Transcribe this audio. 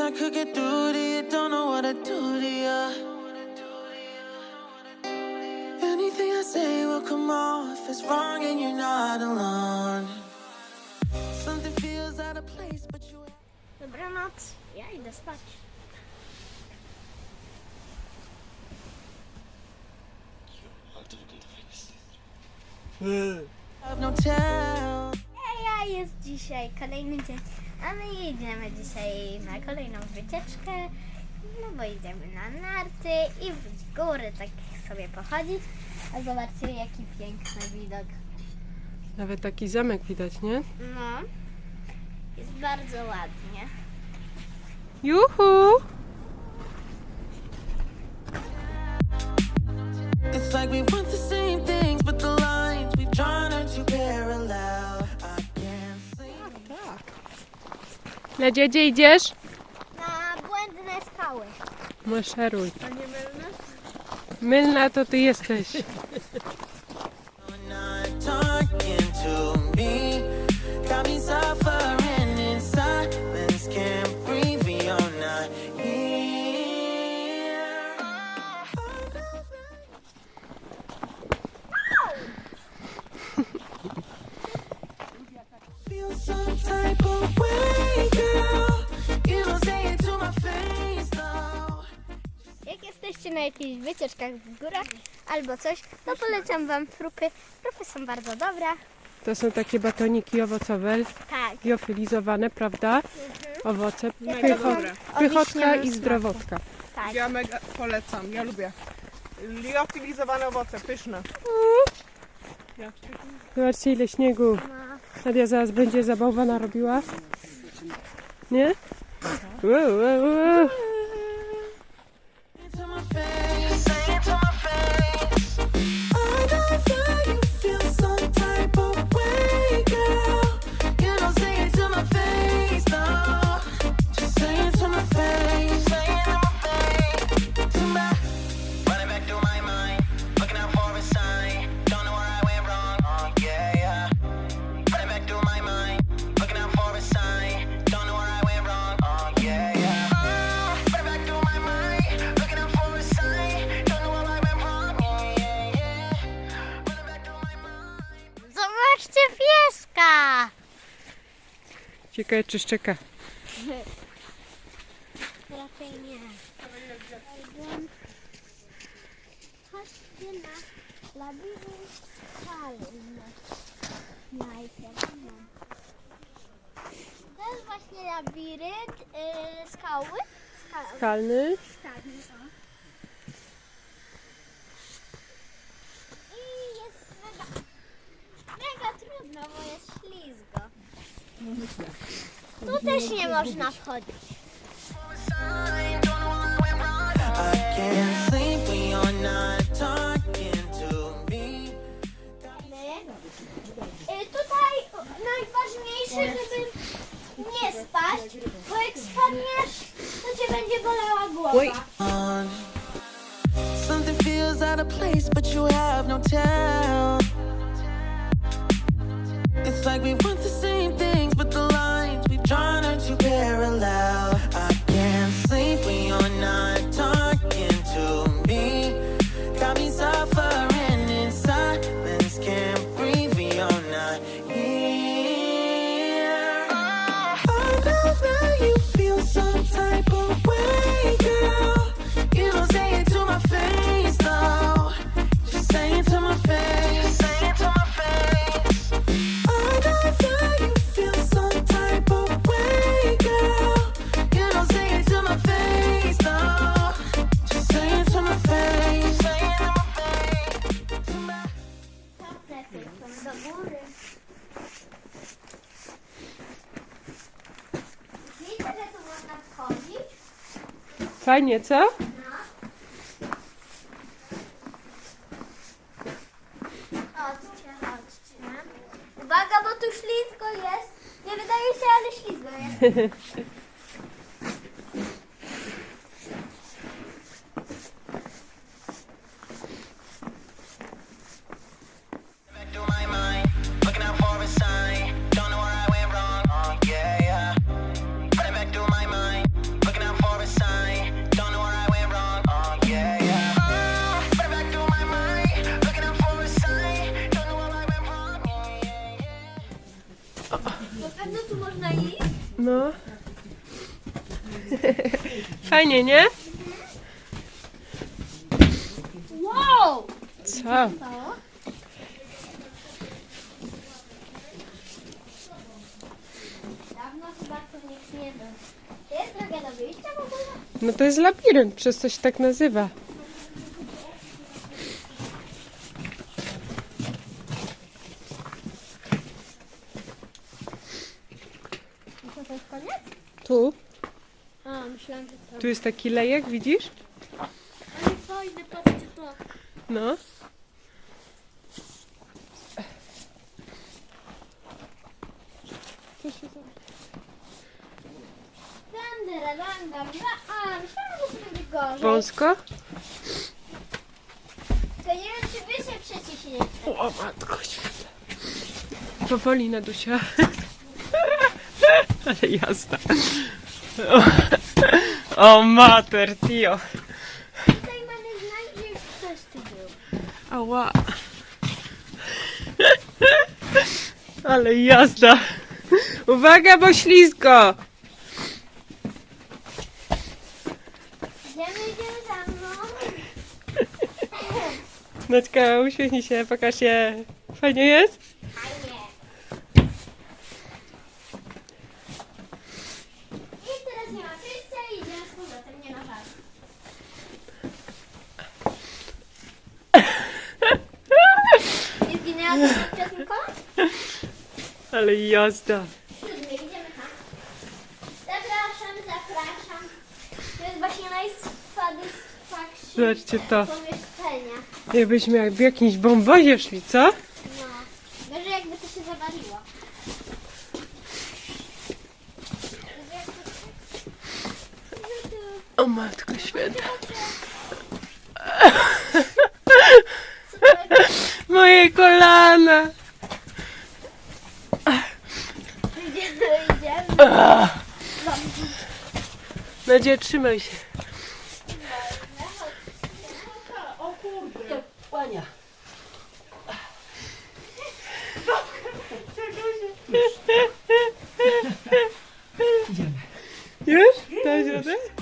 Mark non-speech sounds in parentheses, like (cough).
I could get through to you, don't know what to do to you. Anything I say will come off as wrong, and you're not alone. Something feels out of place, but you. Dobranoc, ja idę spać. have no tell. Ja jest dzisiaj kolejny dzień, a my jedziemy dzisiaj na kolejną wycieczkę, no bo idziemy na narty i w góry tak sobie pochodzić. A zobaczcie jaki piękny widok. Nawet taki zamek widać, nie? No, jest bardzo ładnie. Juhu! Na gdzie idziesz? Na błędne skały. Maszeruj. A nie mylna? Mylna to ty jesteś. Jesteście na jakichś wycieczkach w górach albo coś, to polecam Wam frupy. Frupy są bardzo dobre. To są takie batoniki owocowe, Tak. liofilizowane, prawda? Owoce, Mega pycho, dobre. pychotka i zdrowotka. tak. Ja mega polecam, ja lubię. Liofilizowane owoce, pyszne. Zobaczcie ile śniegu. Nadia zaraz będzie zabałwana robiła. Nie? Ue. Ciekawe czy szczeka. Raczej nie. Chodźcie na labirynt skalny. Najpierw. To jest właśnie labirynt yy, skały. Skalny. Skalny, o. I jest mega, mega trudno, bo jest ślizgo. Tu też nie można wchodzić. Y, Tutaj najważniejsze, żeby nie spaść, bo jak spadniesz, to cię będzie bolała głowa. on. Something feels out of place, but you have no tell. It's like we want the same things, but Fajnie, co? Chodźcie, chodźcie. Uwaga, bo tu ślizgo jest. Nie wydaje się, ale ślizgo jest. (laughs) pewno tu można iść? No. (laughs) Fajnie, nie? Wow! Co? Stało? Dawno chyba tu nikt nie był. To jest droga do wyjścia w ogóle? No to jest labirynt, przez się tak nazywa. To jest koniec? Tu, A, myślałam, że to... tu jest taki lejek, widzisz? Ale fajne, patrzcie to. No. A, myślałam, że to będzie gorzej. Wąsko? To nie wiem, czy wy się przeciśniecie. O matko świetna. Powoli Nadusia. Ale jazda. O, o mater, tio. Tutaj mamy znak, że ktoś tu był. Ała. Ale jazda. Uwaga, bo ślisko. Idziemy, idziemy za mną. Naćka, uśmiechnij się, pokaż się. Fajnie jest? Fajnie. I teraz nie ma wyjścia i idziemy z powrotem, nie ma żartu. Nie zginęła to nad piosenką? Ale jazda. Zapraszam, zapraszam. To jest właśnie najsatysfakcjonujące Zobaczcie to. pomieszczenia. Jakbyśmy jak w jakimś wąwozie szli, co? No. Gorzej jakby to się zawaliło. O matko jest? (laughs) Moje kolana. Będzie trzymaj się. O kurde. Łania. Idziemy. Już? Na środek?